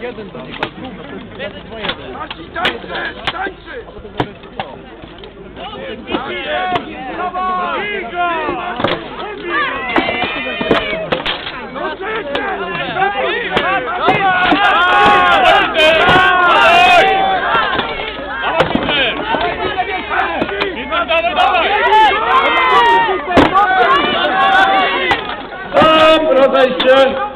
Jeden daj, jeden po jeden. Marcin, tańczy, tańczy! Brawo! Sam Protection.